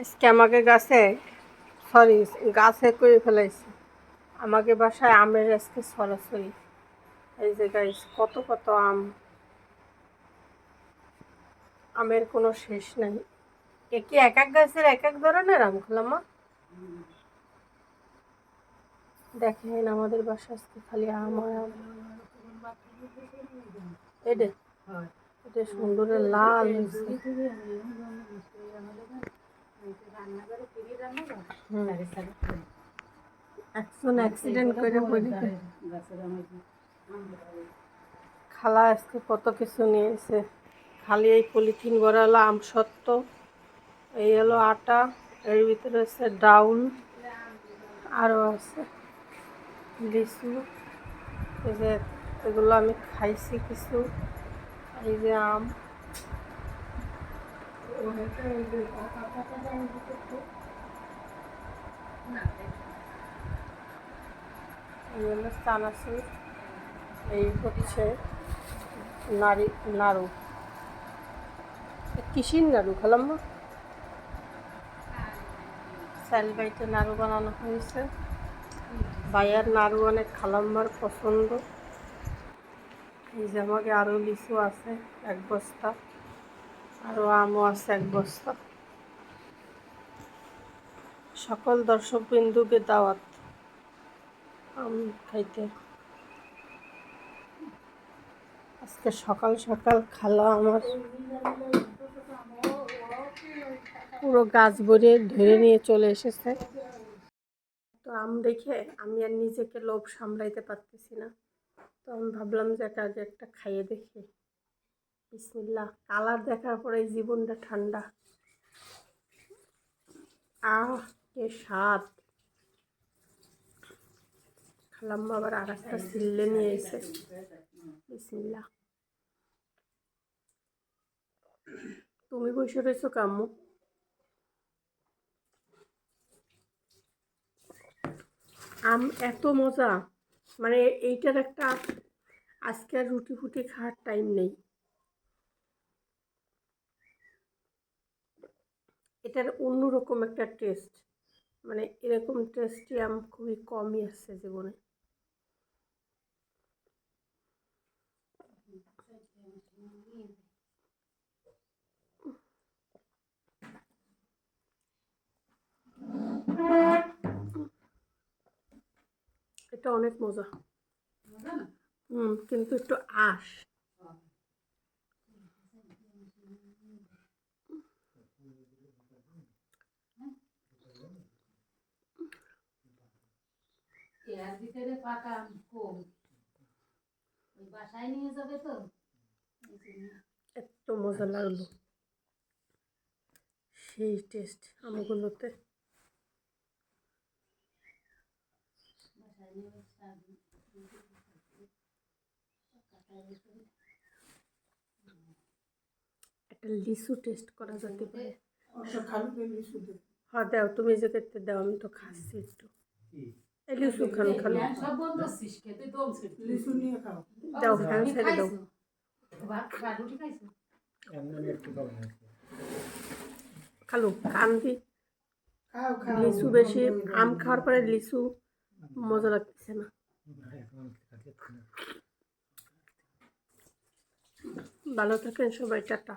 আজকে আমাকে গাছে সরি গাছে করে ফেলাইছে। আমাকে বাসায় আমের আজকে সরাসরি। এই যে গাইস কত কত আম। আমের কোনো শেষ নাই। এ কি এক এক গাছের এক এক ধরনের আম খোলামা দেখেন আমাদের বাসা আজকে খালি আম আম। এটা এটা সুন্দরের লাল হয়েছে হুম। একজন অ্যাক্সিডেন্ট করে পড়ে খালা আজকে কত কিছু নিয়ে এসে খালি এই পলিথিন ভরা হলো আম সত্ত্ব এই হলো আটা এর ভিতরে আছে ডাউল আরও আছে লিচু। এই যে এগুলো আমি খাইছি কিছু এই যে আম। এই হলো চানাচুর এই হচ্ছে নারী নাড়ু কিসির নাড়ু খালাম্মা? স্যালবাইটে নাড়ু বানানো হয়েছে। বাইয়ার নাড়ু অনেক খালাম্মার পছন্দ। এই যে আমাকে আরও লিচু আছে, এক বস্তা। আরও আমও আছে, এক বস্তা। সকল দর্শক বিন্দুকে দাওয়াত। আম খাইতে। আজকে সকাল সকাল খালা আমার পুরো গাছ ভরে ধরে নিয়ে চলে এসেছে। তো আম দেখে আমি আর নিজেকে লোভ সামলাইতে পারতেছি না। তো আমি ভাবলাম যে আগে একটা খাইয়ে দেখি। বিসমিল্লা কালার দেখার পরে জীবনটা ঠান্ডা। আহ! কে স্বাদ। খালাম্মা আবার আর একটা সিল্লে নিয়ে এসে। বিসমিল্লা তুমি বসে রয়েছো কাম্মু। আম এত মজা। মানে এইটার একটা আজকে আর রুটি ফুটি খাওয়ার টাইম নেই। এটার অন্যরকম একটা টেস্ট মানে এরকম টেস্টি আম খুবই কমই আসছে জীবনে। এটা অনেক মজা। হুম কিন্তু একটু আশ এর ভিতরে পাকা কম ওই বাসায় নিয়ে যাবে তো। এত মজা লাগল। সেই টেস্ট আমগুলোতে। একটা লিচু টেস্ট করা যেতে পারে। হ্যাঁ দাও তুমি যে করতে দাও আমি তো খাচ্ছি একটু। লিচু খান খালো দাও ফ্যান ছেড়ে দাও খাইছো? ভাত ভাত রুটি খাইছো খালো খান দি খাও খাও লিচু বেশি আম খাওয়ার পরে লিচু মজা লাগতেছে না ভালো থাকেন সবাই টাটা